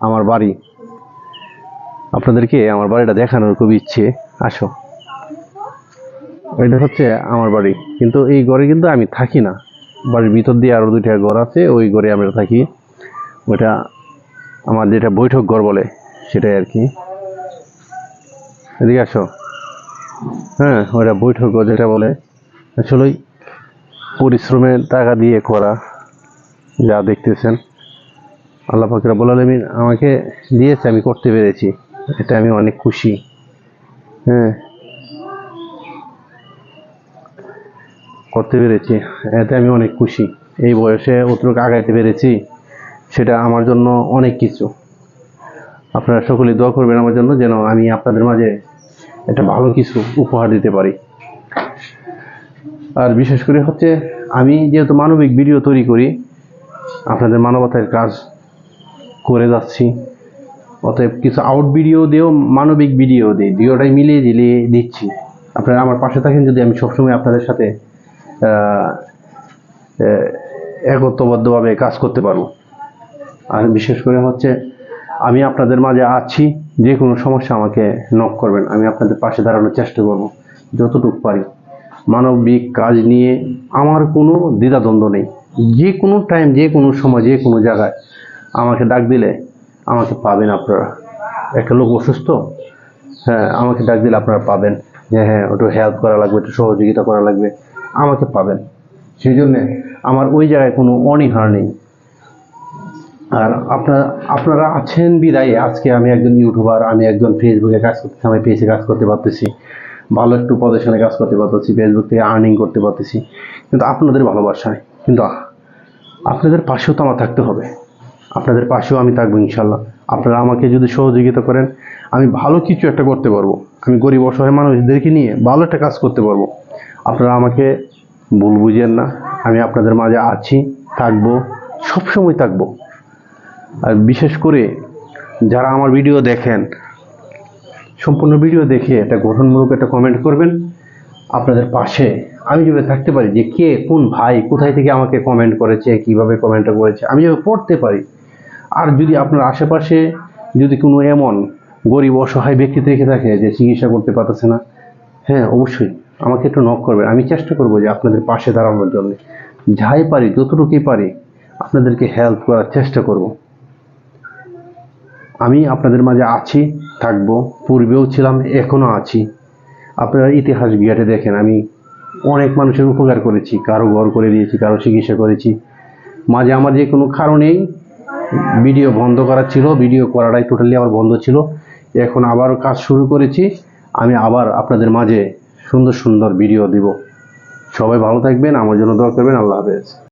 আমার বাড়ি। আপনাদেরকে আমার বাড়িটা দেখানোর খুব ইচ্ছে। আসো। এটা হচ্ছে আমার বাড়ি। কিন্তু এই ঘরে কিন্তু আমি থাকি না। বাড়ির ভিতর দিয়ে আরও দুইটা ঘর আছে, ওই ঘরে আমরা থাকি। ওটা আমার যেটা বৈঠক ঘর বলে, সেটাই আর কি। এদিকে আসো। হ্যাঁ ওটা বৈঠক ঘর যেটা বলে। আসলেই পরিশ্রমের টাকা দিয়ে করা, যা দেখতেছেন। আল্লাহ পাক রাব্বুল আলামিন আমাকে দিয়েছে, আমি করতে পেরেছি। এটা আমি অনেক খুশি। হ্যাঁ। করতে পেরেছি, এতে আমি অনেক খুশি। এই বয়সে অতটুকু আগাইতে পেরেছি, সেটা আমার জন্য অনেক কিছু। আপনারা সকলে দোয়া করবেন আমার জন্য যেন আমি আপনাদের মাঝে একটা ভালো কিছু উপহার দিতে পারি। আর বিশেষ করে হচ্ছে, আমি যেহেতু মানবিক ভিডিও তৈরি করি, আপনাদের মানবতার কাজ করে যাচ্ছি। অতএব কিছু আউট ভিডিও দিয়েও মানবিক ভিডিও দিই। দুটোটাই মিলিয়ে ঝিলিয়ে দিচ্ছি। আপনারা আমার পাশে থাকেন, যদি আমি সবসময় আপনাদের সাথে একত্রবদ্ধভাবে কাজ করতে পারব। আর বিশেষ করে হচ্ছে, আমি আপনাদের মাঝে আছি, যে কোনো সমস্যা আমাকে নক করবেন। আমি আপনাদের পাশে দাঁড়ানোর চেষ্টা করব, যতটুকু পারি। মানবিক কাজ নিয়ে আমার কোনো দ্বিধাদ্বন্দ্ব নেই। যে কোনো টাইম যে কোনো সময়, যে কোনো জায়গায় আমাকে ডাক দিলে আমাকে পাবেন আপনারা। একটা লোক অসুস্থ? হ্যাঁ আমাকে ডাক দিলে আপনারা পাবেন। যে হ্যাঁ একটু হেল্প করা লাগবে, একটু সহযোগিতা করা লাগবে, আমাকে পাবেন। সেই জন্যে আমার ওই জায়গায় কোনো অনীহা নেই। আর আপনার, আপনারা আছেন বিদায়। আজকে আমি একজন ইউটিউবার, আমি একজন ফেসবুকে কাজ করতে আমি পেজে কাজ করতে পারতেছি। ভালো একটু পজিশনে কাজ করতে পারতেছি ফেসবুক থেকে আর্নিং করতে পারতেছি। কিন্তু আপনাদের ভালোবাসায়, কিন্তু আপনাদের পাশেও তো আমার থাকতে হবে। আপনাদের পাশেও আমি থাকব ইনশাল্লাহ। আপনারা আমাকে যদি সহযোগিতা করেন, আমি ভালো কিছু একটা করতে পারব। আমি গরিব অসহায় মানুষদেরকে নিয়ে ভালো একটা কাজ করতে পারব। আপনারা আমাকে ভুল বুঝেন না। আমি আপনাদের মাঝে আছি, থাকব, সবসময় থাকব। আর বিশেষ করে যারা আমার ভিডিও দেখেন, সম্পূর্ণ ভিডিও দেখে একটা গঠনমূলক একটা কমেন্ট করবেন, আপনাদের পাশে আমি যেভাবে থাকতে পারি যে কে কোন ভাই কোথায় থেকে আমাকে কমেন্ট করেছে, কীভাবে কমেন্টটা করেছে, আমি যেভাবে পড়তে পারি আর যদি আপনার আশেপাশে যদি কোনো এমন গরিব, অসহায় ব্যক্তি থেকে থাকে যে চিকিৎসা করতে পারতেছে না হ্যাঁ অবশ্যই আমাকে একটু নক করবেন। আমি চেষ্টা করব যে আপনাদের পাশে দাঁড়ানোর জন্য। যাই পারি, যতটুকুই পারি আপনাদেরকে হেল্প করার চেষ্টা করব। আমি আপনাদের মাঝে আছি, থাকব, পূর্বেও ছিলাম এখনও আছি। আপনারা ইতিহাস ঘেটে দেখেন, আমি অনেক মানুষের উপকার করেছি, কারও ঘর করে দিয়েছি, কারও চিকিৎসা করেছি। মাঝে আমার যে কোনো কারণেই ভিডিও বন্ধ করা ছিল, ভিডিও করাটাই টোটালি আমার বন্ধ ছিল। এখন আবার কাজ শুরু করেছি, আমি আবার আপনাদের মাঝে সুন্দর সুন্দর ভিডিও দিব। সবাই ভালো থাকবেন, আমার জন্য দোয়া করবেন, আল্লাহ হাফেজ।